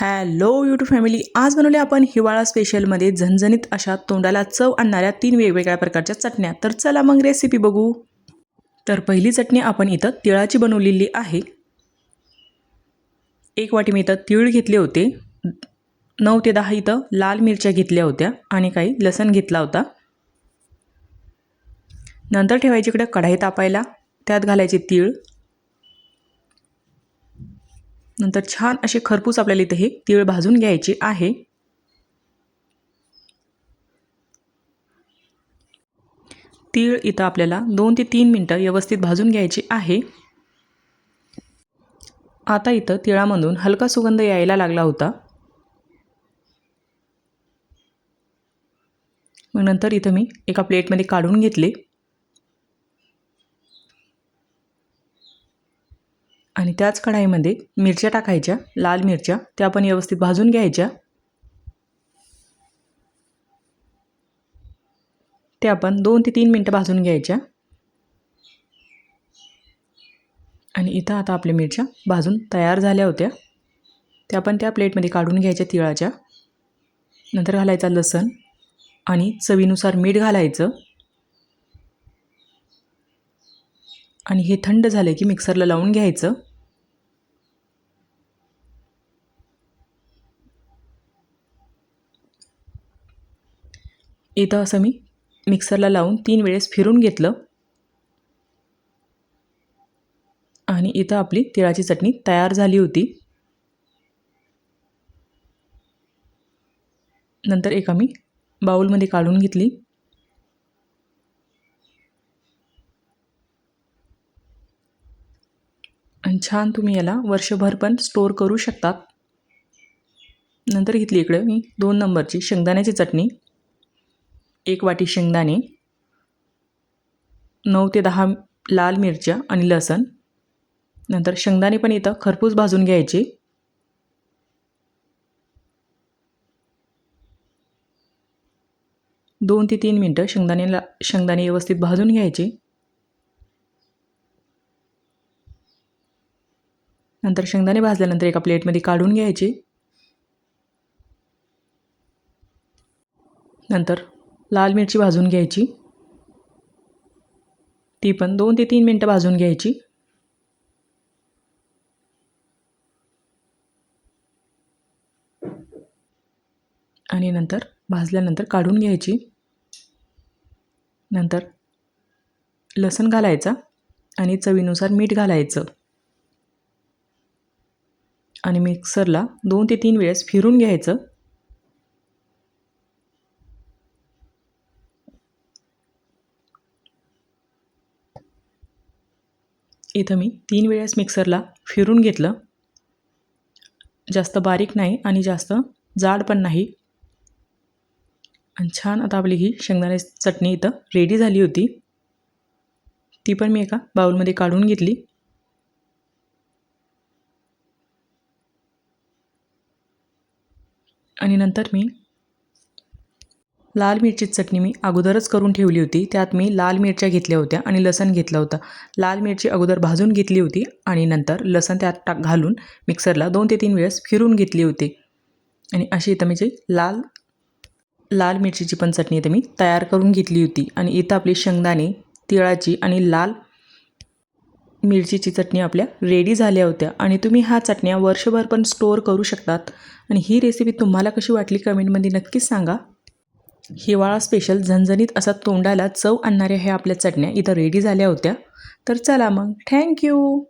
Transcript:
Hello YouTube family आज बनवले आपण हिवाळा स्पेशलमध्ये झणझणीत अशा तोंडाला चव आणणाऱ्या तीन वेगवेगळ्या प्रकारच्या चटण्या. तर चला मग रेसिपी बघू. तर पहिली चटणी आपण इथं तिळाची बनवलेली आहे. एक वाटी मी इथं तीळ घेतले होते. नऊ ते दहा इथं लाल मिरच्या घेतल्या होत्या आणि काही लसण घेतला होता. नंतर ठेवायची इकडे कढाई तापायला. त्यात घालायचे तीळ. नंतर छान असे खरपूस आपल्याला इथे हे तीळ भाजून घ्यायचे आहे. तीळ इथं आपल्याला दोन ते तीन मिनटं व्यवस्थित भाजून घ्यायचे आहे. आता इथं तिळामधून हलका सुगंध यायला लागला होता. मग नंतर इथं मी एका प्लेटमध्ये काढून घेतले. आणि त्याच कढाईमध्ये मिरच्या टाकायच्या लाल मिरच्या त्या पण व्यवस्थित भाजून घ्यायच्या. त्या आपण दोन ते तीन मिनटं भाजून घ्यायच्या. आणि इथं आता आपल्या मिरच्या भाजून तयार झाल्या होत्या. त्या पण त्या प्लेटमध्ये काढून घ्यायच्या तिळाच्या. नंतर घालायचा लसण आणि चवीनुसार मीठ घालायचं. आणि हे थंड झाले की मिक्सरला लावून घ्यायचं. इथं असं मी मिक्सरला लावून तीन वेळेस फिरून घेतलं. आणि इथं आपली तिळाची चटणी तयार झाली होती. नंतर एका मी बाऊलमध्ये काढून घेतली. आणि छान तुम्ही याला वर्षभर पण स्टोअर करू शकतात. नंतर घेतली इकडे मी दोन नंबरची शेंगदाण्याची चटणी. एक वाटी शेंगदाणे नऊ ते दहा लाल मिरच्या आणि लसण. नंतर शेंगदाणे पण इथं खरपूस भाजून घ्यायचे. दोन ते तीन मिनटं शेंगदाणेला शेंगदाणे व्यवस्थित भाजून घ्यायचे. नंतर शेंगदाणे भाजल्यानंतर एका प्लेटमध्ये काढून घ्यायचे. नंतर लाल मिरची भाजून घ्यायची. ती पण दोन ते तीन मिनटं भाजून घ्यायची. आणि नंतर भाजल्यानंतर काढून घ्यायची. नंतर लसण घालायचा आणि चवीनुसार मीठ घालायचं. आणि मिक्सरला दोन ते तीन वेळेस फिरून घ्यायचं. इथं मी तीन वेळेस मिक्सरला फिरून घेतलं. जास्त बारीक नाही आणि जास्त जाड पण नाही. आणि छान आता आपली ही शेंगदाणे चटणी इथं रेडी झाली होती. ती पण मी एका बाउलमध्ये काढून घेतली. आणि नंतर मी लाल मिरची चटणी मी अगोदरच करून ठेवली होती. त्यात मी लाल मिरच्या घेतल्या होत्या आणि लसण घेतलं होता. लाल मिरची अगोदर भाजून घेतली होती आणि नंतर लसण त्यात टाक घालून मिक्सरला दोन ते तीन वेळेस फिरून घेतली होती. आणि अशी इथं म्हणजे लाल लाल मिरचीची पण चटणी इथं मी तयार करून घेतली होती. आणि इथं आपली शेंगदाणे तिळाची आणि लाल मिरचीची चटणी आपल्या रेडी झाल्या होत्या. आणि तुम्ही ह्या चटण्या वर्षभर पण स्टोअर करू शकतात. आणि ही रेसिपी तुम्हाला कशी वाटली कमेंटमध्ये नक्कीच सांगा. हिवाळा स्पेशल झणझणीत असा तोंडाला चव आणणाऱ्या ह्या आपल्या चटण्या इथं रेडी झाल्या होत्या. तर चला मग. थँक्यू